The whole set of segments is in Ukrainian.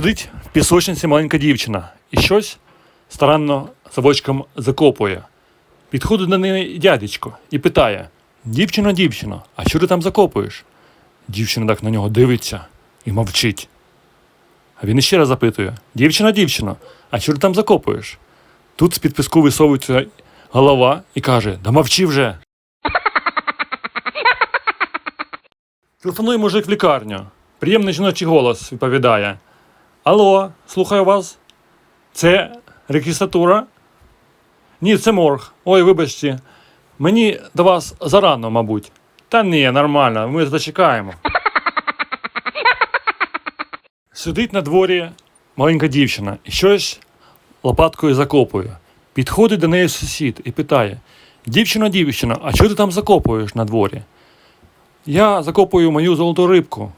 Сидить в пісочниці маленька дівчина і щось старанно совочком закопує. Підходить до неї дядечко і питає: Дівчино, дівчино, а що ти там закопуєш? Дівчина так на нього дивиться і мовчить. А він іще раз запитує: Дівчина, дівчино, а що ти там закопуєш? Тут з-під піску висовується голова і каже: Да мовчи вже. Телефонує мужик в лікарню. Приємний жіночий голос відповідає. Алло, слухаю вас. Це регістратура? Ні, це морг. Ой, вибачте. Мені до вас зарано, мабуть. Та ні, нормально, ми зачекаємо. Сидить на дворі маленька дівчина і щось лопаткою закопує. Підходить до неї сусід і питає: Дівчина, дівчина, а що ти там закопуєш на дворі? Я закопую мою золоту рибку,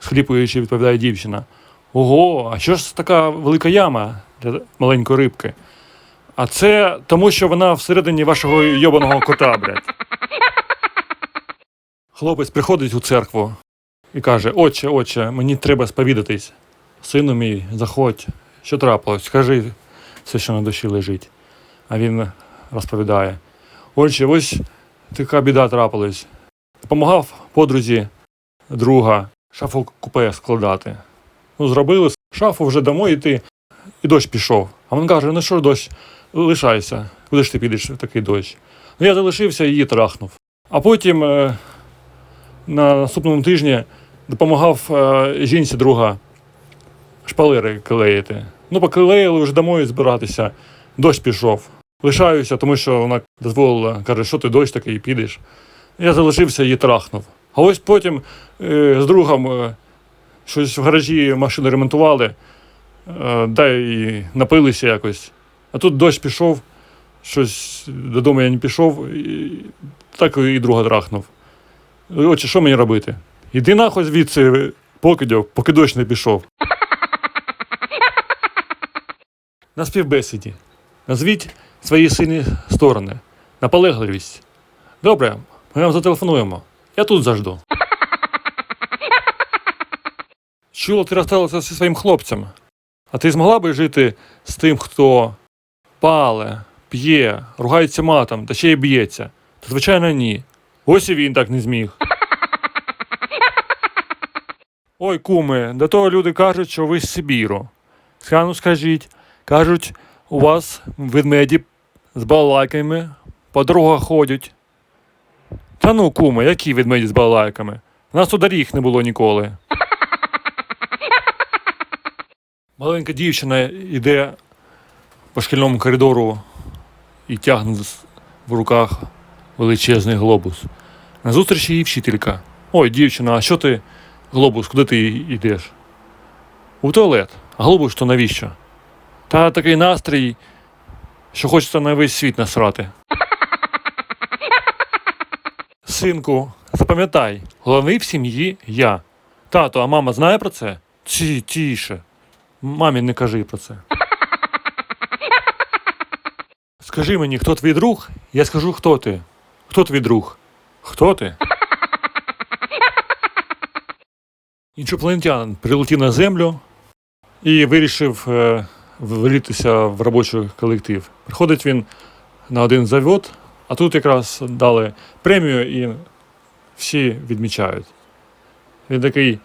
схліпуючи, відповідає дівчина. Ого, а що ж така велика яма для маленької рибки? А це тому, що вона всередині вашого йобаного кота, блядь. Хлопець приходить у церкву і каже: Отче, отче, мені треба сповідатись. Сину мій, заходь, що трапилось? Скажи все, що на душі лежить. А він розповідає: Отче, ось така біда трапилась. Допомагав подрузі друга шафу купе складати. Ну, зробили шафу вже домой йти, і дощ пішов. А він каже: ну що дощ, лишайся, куди ж ти підеш в такий дощ? Ну я залишився і її трахнув. А потім е, на наступному тижні допомагав е, жінці друга шпалери клеїти. Ну, поклеїли вже домой збиратися, дощ пішов. Лишаюся, тому що вона дозволила, каже, що ти дощ такий підеш. Я залишився і трахнув. А ось потім е, з другом е, щось в гаражі машину ремонтували, е, да і напилися якось. А тут дощ пішов, щось додому я не пішов, і так і друга трахнув. Отже, що мені робити? Іди нахуй звідси, покидьок, поки дощ не пішов. На співбесіді. Назвіть свої сильні сторони. Наполегливість. Добре, ми вам зателефонуємо. Я тут зажду. Чуло, ти розсталася зі своїм хлопцем. А ти змогла би жити з тим, хто пале, п'є, ругається матом та ще й б'ється? Та звичайно ні. Ось і він так не зміг. Ой, куми, до того люди кажуть, що ви з Сибіру. Схану скажіть, кажуть, у вас ведмеді з балалайками по дорогах ходять. Та ну, куми, які ведмеді з балалайками? У нас тут доріг не було ніколи. Маленька дівчина йде по шкільному коридору і тягне в руках величезний глобус. Назустріч її вчителька. Ой, дівчина, а що ти глобус, куди ти йдеш? У туалет. А глобус то навіщо? Та такий настрій, що хочеться на весь світ насрати. Синку, запам'ятай, головний в сім'ї я. Тато, а мама знає про це? Ті, тіше. Мамі не кажи про це. Скажи мені, хто твій друг? Я скажу, хто ти. Хто твій друг? Хто ти? Іншопланетянин прилетів на землю і вирішив е, влітися в робочий колектив. Приходить він на один завод, а тут якраз дали премію і всі відмічають. Він такий.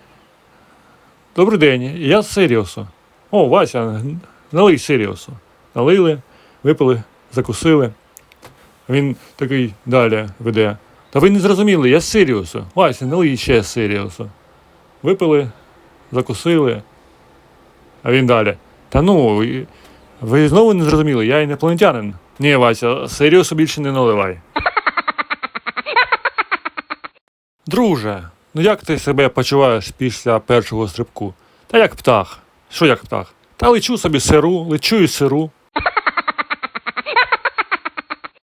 Добрий день, я з Сиріусу. О, Вася, налий Сиріусу. Налили, випили, закусили. Він такий далі веде. Та ви не зрозуміли, я з Сиріусу. Вася, налий ще з Сиріусу. Випили, закусили. А він далі. Та ну, ви знову не зрозуміли, я інопланетянин. Ні, Вася, Сиріусу більше не наливай. Друже, ну як ти себе почуваєш після першого стрибку? Та як птах. Що як птах? Та лечу собі сиру, лечу і сиру.